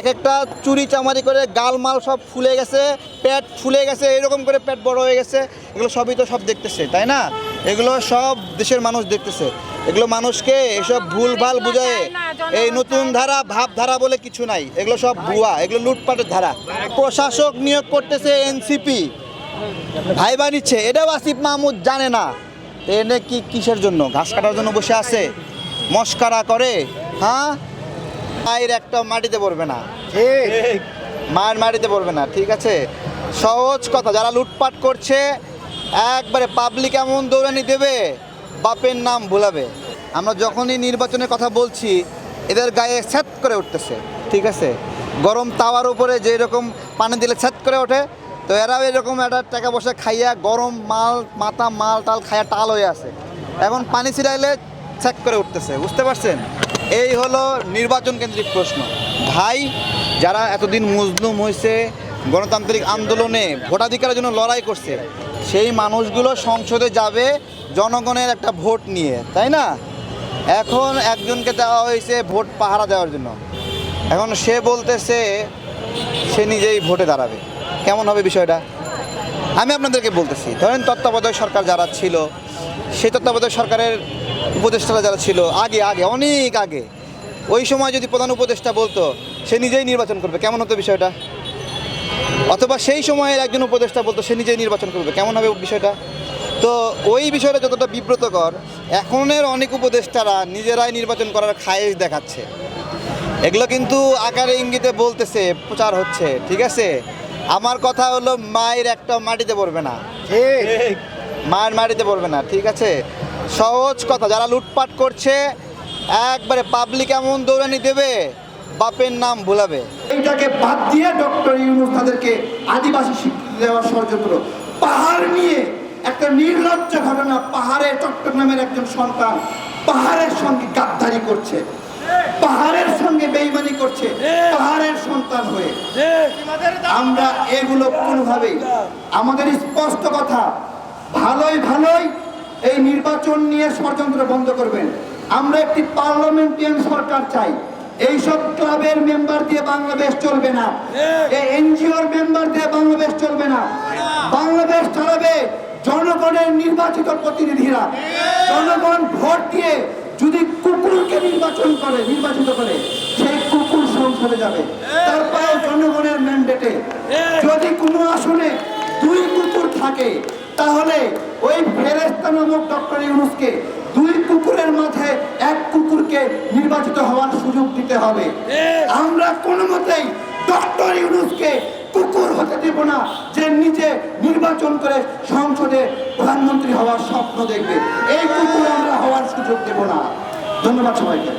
এক একটা চুরি চামারি করে গালমাল সব ফুলে গেছে পেট ফুলে গেছে এরকম করে পেট বড় হয়ে গেছে। এগুলো সবই তো সব দেখতেছে তাই না? এগুলো সব দেশের মানুষ দেখতেছে। এগুলো মানুষকে এসব ভুলভাল বুঝায়। এই নতুন ধারা ভাবধারা বলে কিছু নাই। এগুলো সব ভুয়া এগুলো লুটপাটের ধারা। প্রশাসক নিয়োগ করতেছে এনসিপি ভাইবা নিচ্ছে। এটাও আসিফ মাহমুদ জানে না। এনে কি কিসের জন্য? ঘাস কাটার জন্য বসে আছে। মস্কারা করে হ্যাঁ? মায়ের একটা মাটিতে পড়বে না। ঠিক। মায়ের মাটিতে পড়বে না ঠিক আছে? সহজ কথা যারা লুটপাট করছে একবারে পাবলিক এমন দৌড়ানি দেবে বাপের নাম ভুলাবে। আমরা যখনই নির্বাচনের কথা বলছি এদের গায়ে স্যাত করে উঠতেছে ঠিক আছে? গরম তাওয়ার উপরে যে রকম পানি দিলে স্যাত করে ওঠে তো এরাও এরকম একটা টাকা পয়সা খাইয়া গরম মাল মাথা মাল টাল খাইয়া টাল হয়ে আছে। এখন পানি ছিটাইলে চেক করে উঠতেছে বুঝতে পারছেন? এই হলো নির্বাচন কেন্দ্রিক প্রশ্ন। ভাই, যারা এতদিন মজলুম হয়েছে গণতান্ত্রিক আন্দোলনে ভোটাধিকারের জন্য লড়াই করছে, সেই মানুষগুলো সংসদে যাবে জনগণের একটা ভোট নিয়ে, তাই না? এখন একজনকে দেওয়া হয়েছে ভোট পাহারা দেওয়ার জন্য। এখন সে বলতেছে, সে নিজেই ভোটে দাঁড়াবে। কেমন হবে বিষয়টা? আমি আপনাদেরকে বলতেছি, ধরেন তত্ত্বাবধায়ক সরকার যারা ছিল, সেই তত্ত্বাবধায়ক সরকারের উপদেষ্টারা যারা ছিল আগে আগে অনেক আগে ওই সময় যদি প্রধান উপদেষ্টা বলতো সে নিজেই নির্বাচন করবে। কেমন হতো বিষয়টা? অথবা সেই সময়ের একজন উপদেষ্টা বলতো সে নিজেই নির্বাচন করবে। কেমন হবে বিষয়টা? তো ওই বিষয়টা যতটা বিব্রতকর এখনের অনেক উপদেষ্টারা নিজেরাই নির্বাচন করার খায়েশ দেখাচ্ছে। এগুলো কিন্তু আকারে ইঙ্গিতে বলতেছে প্রচার হচ্ছে ঠিক আছে? আমার কথা হলো মায়ের একটা মাটিতে পড়বে না। ঠিক। মায়ের মাটিতে পড়বে না ঠিক আছে? সহজ কথা, যারা লুটপাট করছে, একবারে পাবলিক এমন দৌড়ানি দেবে, বাপের নাম ভুলাবে। এইটাকে বাদ দিয়ে ডক্টর ইউনুস তাদেরকে আদিবাসী স্বীকৃতি দেওয়ার ষড়যন্ত্র। পাহাড় নিয়ে একটা নির্লজ্জ ঘটনা, পাহাড়ে চট্টগ্রামের একজন সন্তান পাহাড়ের সঙ্গে গাদ্দারি করছে। পাহাড়ের সঙ্গে বেইমানি করছে পাহাড়ের সন্তান হয়ে। আমরা এগুলো কোনোভাবেই, আমাদের স্পষ্ট কথা, ভালোই ভালোই এই নির্বাচন নিয়ে ষড়যন্ত্র বন্ধ করবেন। আমরা একটি পার্লামেন্টারিয়ান সরকার চাই। এইসব ক্লাবের মেম্বার দিয়ে বাংলাদেশ চলবে না। এই এনজিওর মেম্বার দিয়ে বাংলাদেশ চলবে না। বাংলাদেশ চালাবে জনগণের নির্বাচিত প্রতিনিধিরা। জনগণ ভোট দিয়ে যদি কুকুরকে নির্বাচন করে নির্বাচিত করে সেই কুকুর সংসদে যাবে। তারপরে জনগণের ম্যান্ডেটে যদি কোনো আসনে থাকে। তাহলে ওই ফেরেস্তা নামক ডক্টর ইউনুসকে দুই কুকুরের মাঝে এক কুকুরকে নির্বাচিত হওয়ার সুযোগ দিতে হবে। আমরা কোনো মতেই ডক্টর ইউনুসকে কুকুর হতে দেব না যে নিজে নির্বাচন করে সংসদে প্রধানমন্ত্রী হওয়ার স্বপ্ন দেখবে। এই কুকুর আমরা হওয়ার সুযোগ দেব না। ধন্যবাদ সবাইকে।